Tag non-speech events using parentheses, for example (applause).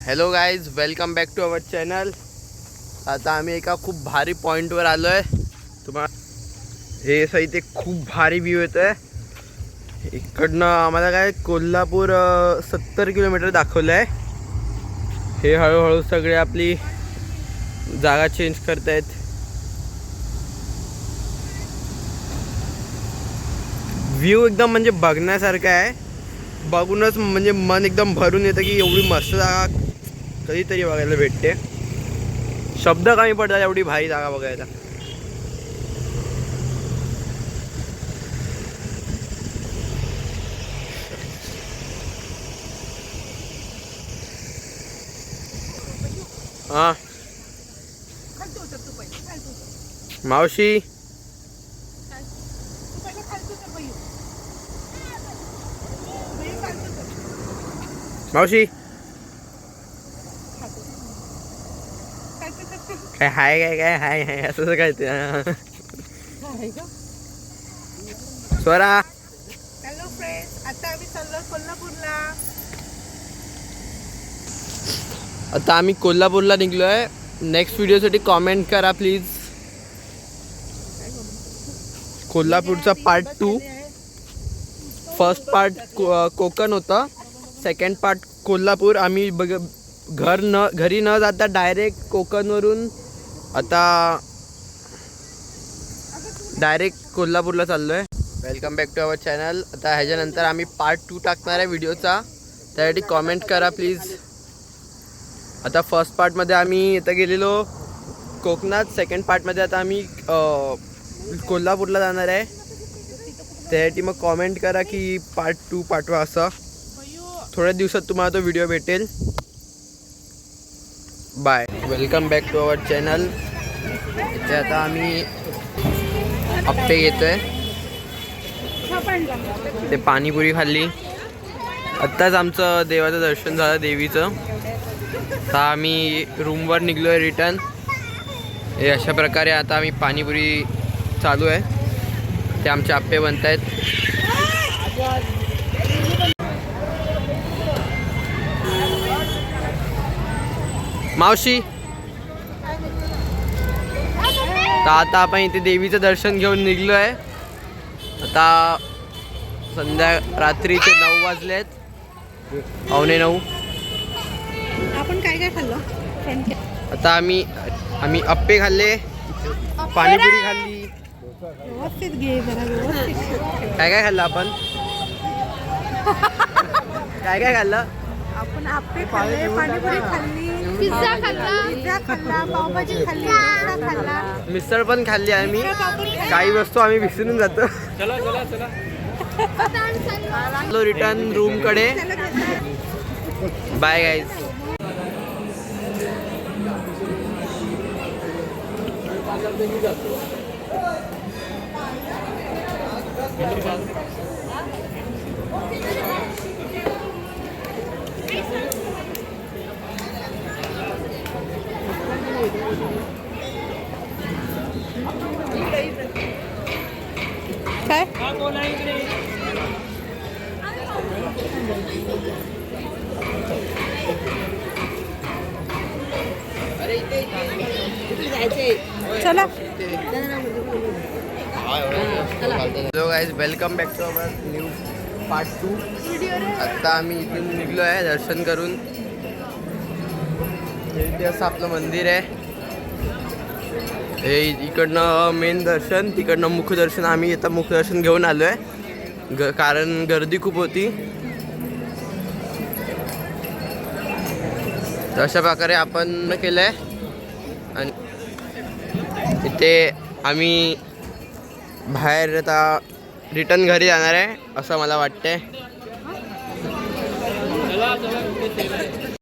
Hello guys welcome back to our channel आता आम्ही एका खूप भारी पॉईंटवर आलो आहे तुम्हाला हे असं इथे खूप भारी व्ह्यू येतो आहे इकडनं आम्हाला काय कोल्हापूर सत्तर किलोमीटर दाखवलं आहे हे हळूहळू सगळे आपली जागा चेंज करतायत. व्ह्यू एकदम म्हणजे बघण्यासारखा आहे. बघूनच म्हणजे मन एकदम भरून येतं की एवढी मस्त जागा कधीतरी बघायला भेटते. शब्द कमी पडतात एवढी भारी जागा बघायला. हा. मावशी. मावशी. काय हाय काय काय हाय हाय असं काय ते स्वरा. हॅलो फ्रेंड्स आता आम्ही चाललो कोल्हापूरला. आता आम्ही कोल्हापूरला निघलो आहे नेक्स्ट व्हिडिओसाठी कॉमेंट करा प्लीज कोल्हापूरचा part two first part Konkan होता. Second part Kolhapur. आम्ही बघ घर न घरी न जाता डायरेक्ट कोकणवरून आता डायरेक्ट कोल्हापूरला चाललो आहे welcome back to our channel आता ह्याच्यानंतर आम्ही पार्ट टू टाकणार आहे व्हिडिओचा त्यासाठी कॉमेंट करा प्लीज आता फर्स्ट पार्टमध्ये आम्ही इथं गेलेलो. कोकणात. सेकंड पार्टमध्ये आता आम्ही कोल्हापूरला जाणार आहे. त्यासाठी मग कॉमेंट करा की पार्ट टू पाठवा असं. थोड्या दिवसात तुम्हाला तो व्हिडिओ भेटेल. Bye welcome back to our channel. इथे आता आम्ही आप्पे घेतोय. ते पाणीपुरी खाल्ली. आत्ताच आमचं देवाचं दर्शन झालं देवीचं. तर आम्ही रूमवर निघलो आहे रिटर्न हे अशा प्रकारे आता आम्ही पाणीपुरी चालू आहे. ते आमचे आप्पे बनत आहेत मावशी तर आता आपण इथे देवीचं दर्शन घेऊन निघलो आहे आता संध्या रात्रीचे नऊ वाजले आहेत पावणे नऊ. आपण काय काय खाल्लं? आता आम्ही आम्ही अप्पे खाल्ले. पाणीपुरी खाल्ली. काय काय खाल्लं आपण? (laughs) काय काय खाल्लं? आपण आप्पे खाल्ले पाणीपुरी खाल्ली. पिझ्झा खाल्ला. पिझ्झा खाल्ला पावभाजी खाल्ली पिझ्झा खाल्ला. मिसळ पण खाल्ली आम्ही. काही वस्तू आम्ही विसरून जातो. रिटर्न रूमकडे बाय गाईज काय चला। Welcome back to our new part two आत्ता आम्ही इथून दर्शन करून. हे इथे असं आपलं मंदिर आहे. हे इकडनं मेन दर्शन तिकडनं मुखदर्शन आम्ही आता मुखदर्शन घेऊन आलो आहे ग कारण गर्दी खूप होती. तर अशा प्रकारे आपण केलं आहे आणि इथे आम्ही बाहेर आता रिटर्न घरी जाणार आहे असं मला वाटतंय.